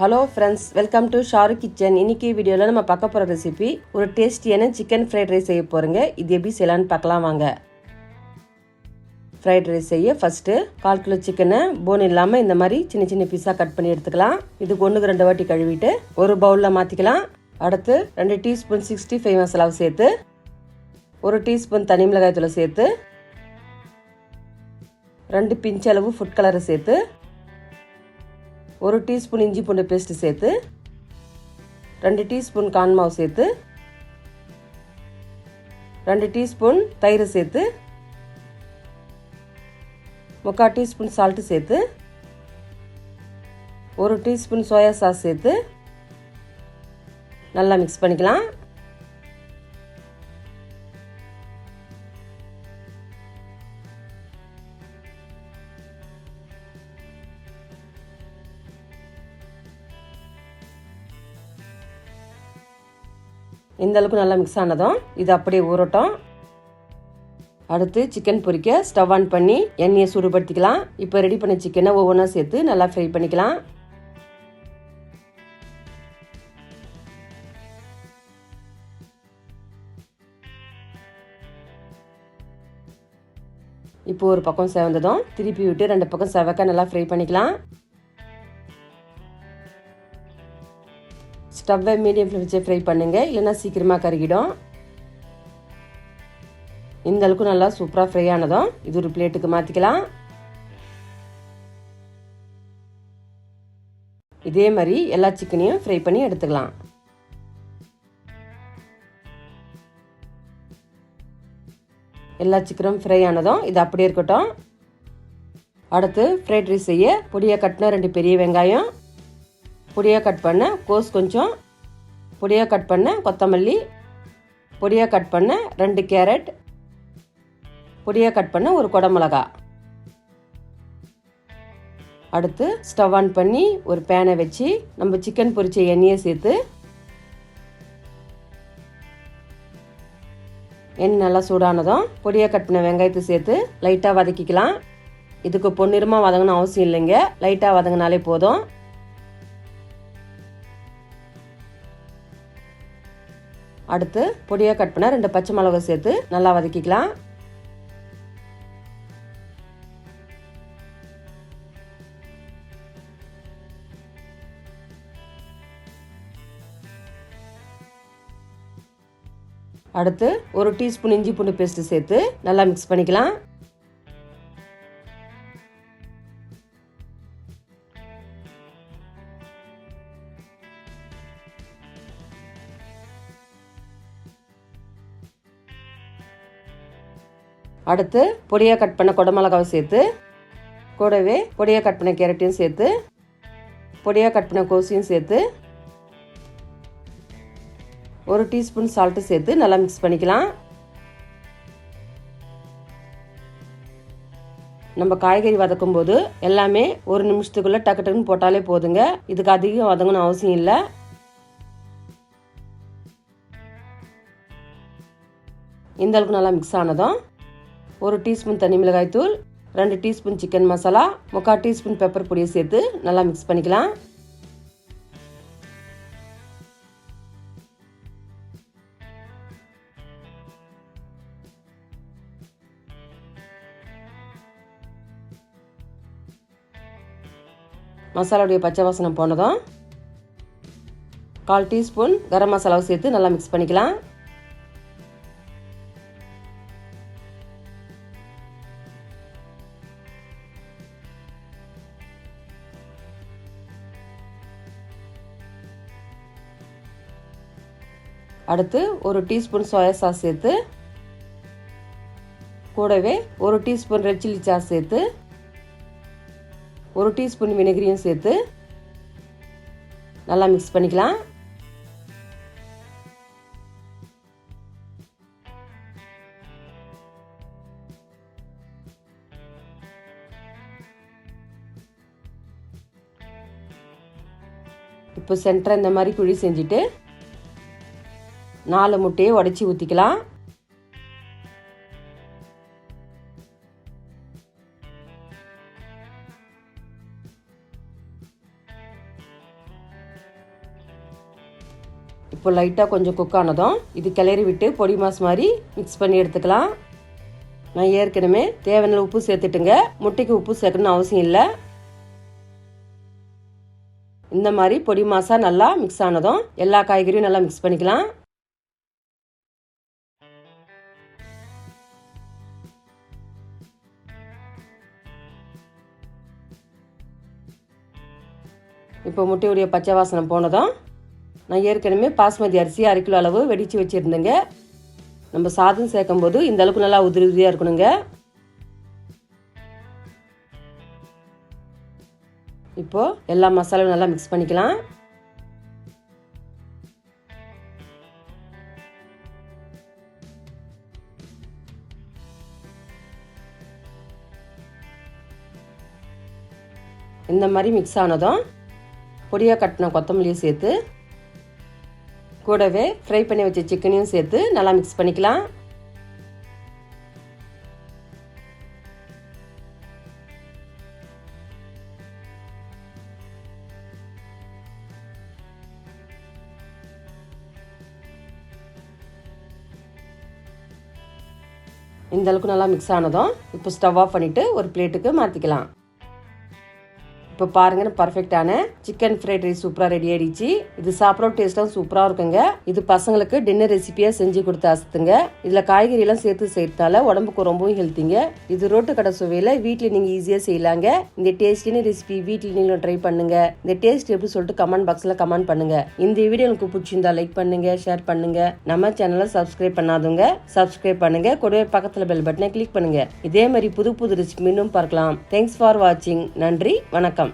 Hello friends welcome to Sharu kitchen இன்னைக்கு வீடியோவில் நம்ம பார்க்க போகிற ரெசிபி ஒரு டேஸ்டியான சிக்கன் ஃப்ரைட் ரைஸ் செய்ய போகிறோங்க இது எப்படி செய்யலான்னு பார்க்கலாம் வாங்க. ஃப்ரைட் ரைஸ் செய்ய ஃபஸ்ட்டு கால் கிலோ சிக்கனை போன் இல்லாமல் இந்த மாதிரி சின்ன சின்ன பீஸாக கட் பண்ணி எடுத்துக்கலாம். இதுக்கு ஒன்றுக்கு ரெண்டு வாட்டி கழுவிட்டு ஒரு பவுலில் மாற்றிக்கலாம் அடுத்து ரெண்டு டீஸ்பூன் சிக்ஸ்டி ஃபைவ் மசாலாவை சேர்த்து ஒரு டீஸ்பூன் தனி மிளகாய் தூளை சேர்த்து ரெண்டு பிஞ்ச் அளவு ஃபுட் கலரை சேர்த்து ஒரு டீஸ்பூன் இஞ்சி பூண்டு பேஸ்ட்டு சேர்த்து ரெண்டு டீஸ்பூன் கான் மாவு சேர்த்து ரெண்டு டீஸ்பூன் தயிர் சேர்த்து முக்கால் டீஸ்பூன் சால்ட்டு சேர்த்து ஒரு டீஸ்பூன் சோயா சாஸ் சேர்த்து நல்லா மிக்ஸ் பண்ணிக்கலாம். இந்த அளவுக்கு நல்லா மிக்ஸ் ஆனதும் இது அப்படியே ஊறட்டும். அடுத்து சிக்கன் பொரிக்க ஸ்டவ் ஆன் பண்ணி எண்ணெயை சூடுபடுத்திக்கலாம். இப்போ ரெடி பண்ண சிக்கனை ஒவ்வொன்றா சேர்த்து நல்லா ஃப்ரை பண்ணிக்கலாம். இப்போ ஒரு பக்கம் செவந்ததும் திருப்பி விட்டு ரெண்டு பக்கம் செவக்க நல்லா ஃப்ரை பண்ணிக்கலாம். ஸ்டவ்வை மீடியம் ஃப்ளேம் வச்சு ஃப்ரை பண்ணுங்கள் இல்லைன்னா சீக்கிரமாக கருகிடும். இந்த அளவுக்கு நல்லா சூப்பராக ஃப்ரை ஆனதும் இது ஒரு பிளேட்டுக்கு மாற்றிக்கலாம் இதே மாதிரி எல்லா சிக்கனையும் ஃப்ரை பண்ணி எடுத்துக்கலாம். எல்லா சிக்கனும் ஃப்ரை ஆனதும் இது அப்படியே இருக்கட்டும். அடுத்து ஃப்ரைட் ரைஸ் செய்ய பொடியை கட்டின ரெண்டு பெரிய வெங்காயம். பொடியாக கட் பண்ண கோஸ் கொஞ்சம் பொடியாக கட் பண்ண கொத்தமல்லி பொடியாக கட் பண்ண ரெண்டு கேரட் பொடியாக கட் பண்ண ஒரு குடமிளகா. அடுத்து ஸ்டவ் ஆன் பண்ணி ஒரு பேனை வச்சு நம்ம சிக்கன் பொரிச்ச எண்ணெயை சேர்த்து எண்ணெய் நல்லா சூடானதும் பொடியாக கட் பண்ண வெங்காயத்தை சேர்த்து லைட்டாக வதக்கிக்கலாம். இதுக்கு பொன்னிறமாக வதங்கணும் அவசியம் இல்லைங்க. லைட்டாக வதங்கினாலே போதும். அடுத்து பொடியாக கட் பண்ண ரெண்டு பச்சை மிளகா சேர்த்து நல்லா வதக்கிக்கலாம். அடுத்து ஒரு டீஸ்பூன் இஞ்சி பூண்டு பேஸ்ட்டு சேர்த்து நல்லா மிக்ஸ் பண்ணிக்கலாம். அடுத்து பொடியாக கட் பண்ண குடமிளகாவை சேர்த்து கூடவே பொடியாக கட் பண்ண கேரட்டையும் சேர்த்து பொடியாக கட் பண்ண கோசியும் சேர்த்து ஒரு டீஸ்பூன் சால்ட்டு சேர்த்து நல்லா மிக்ஸ் பண்ணிக்கலாம். நம்ம காய்கறி வதக்கும் போது எல்லாமே ஒரு நிமிஷத்துக்குள்ள டக்கு டக்குன்னு போட்டாலே போதுங்க. இதுக்கு அதிகம் வதங்கணும் அவசியம் இல்லை. இந்த அளவுக்கு நல்லா மிக்ஸ் ஆனதும் ஒரு டீஸ்பூன் தனி மிளகாய் தூள் ரெண்டு டீஸ்பூன் சிக்கன் மசாலா முக்கால் டீஸ்பூன் பெப்பர் பொடியை சேர்த்து நல்லா மிக்ஸ் பண்ணிக்கலாம். மசாலாவுடைய பச்சை வாசனம் போனதும் கால் டீஸ்பூன் கரம் மசாலாவை சேர்த்து நல்லா மிக்ஸ் பண்ணிக்கலாம். அடுத்து ஒரு டீஸ்பூன் சோயா சாஸ் சேர்த்து கூடவே ஒரு டீஸ்பூன் ரெட் சில்லி சாஸ் சேர்த்து ஒரு டீஸ்பூன் வினகிரியும் சேர்த்து நல்லா மிக்ஸ் பண்ணிக்கலாம். இப்போ சென்டர் இந்த மாதிரி குழி செஞ்சுட்டு நாலு முட்டையை உடச்சி ஊற்றிக்கலாம் இப்போ லைட்டாக கொஞ்சம் குக் ஆனதும் இது கிளறி விட்டு பொடி மாஸ் மாதிரி மிக்ஸ் பண்ணி எடுத்துக்கலாம். நான் ஏற்கனவே தேவையான உப்பு சேர்த்துட்டுங்க. முட்டைக்கு உப்பு சேர்க்கணும்னு அவசியம் இல்லை. இந்த மாதிரி பொடி மாசா நல்லா மிக்ஸ் ஆனதும் எல்லா காய்கறியும் நல்லா மிக்ஸ் பண்ணிக்கலாம். இப்போ முட்டையுடைய பச்சை வாசனை போனதும் நான் ஏற்கனவே பாஸ்மதி அரிசி அரை கிலோ அளவு வெடித்து வச்சுருந்தேங்க. நம்ம சாதம் சேர்க்கும் போது இந்த அளவுக்கு நல்லா உதிரி உதிரியாக இருக்கணுங்க. இப்போ எல்லா மசாலாவும் நல்லா மிக்ஸ் பண்ணிக்கலாம். இந்த மாதிரி மிக்ஸ் ஆனதும் பொடியாக கட்டின கொத்தமல்லியும் சேர்த்து கூடவே ஃப்ரை பண்ணி வச்ச சிக்கனையும் சேர்த்து நல்லா மிக்ஸ் பண்ணிக்கலாம். இந்த அளவுக்கு நல்லா மிக்ஸ் ஆனதும் இப்போ ஸ்டவ் ஆஃப் பண்ணிட்டு ஒரு பிளேட்டுக்கு மாற்றிக்கலாம் இப்போ பாருங்கன்னு பர்ஃபெக்டான சிக்கன் ஃப்ரைட் ரைஸ் சூப்பராக ரெடி ஆயிடுச்சு. இது சாப்பிட்ற டேஸ்ட்டும் சூப்பராக இருக்குங்க. இது பசங்களுக்கு டின்னர் ரெசிபியாக செஞ்சு கொடுத்து அசத்துங்க. இதில் காய்கறி எல்லாம் சேர்த்து சேர்த்தால உடம்புக்கு ரொம்பவும் ஹெல்த்திங்க இது ரோட்டு கடை சுவையில் வீட்டில் நீங்கள் ஈஸியாக செய்யலாங்க. இந்த டேஸ்டின ரெசிபி வீட்டில் நீங்களும் ட்ரை பண்ணுங்க. இந்த டேஸ்ட் எப்படி சொல்லிட்டு கமெண்ட் பாக்ஸில் கமெண்ட் பண்ணுங்க. இந்த வீடியோ உங்களுக்கு பிடிச்சிருந்தா லைக் பண்ணுங்க ஷேர் பண்ணுங்க. நம்ம சேனலை சப்ஸ்கிரைப் பண்ணாதவங்க சப்ஸ்கிரைப் பண்ணுங்க. கூடவே பக்கத்தில் பெல் பட்டனை கிளிக் பண்ணுங்க. இதே மாதிரி புது புது ரெசிபி மீண்டும் பார்க்கலாம். தேங்க்ஸ் ஃபார் வாட்சிங் நன்றி வணக்கம்.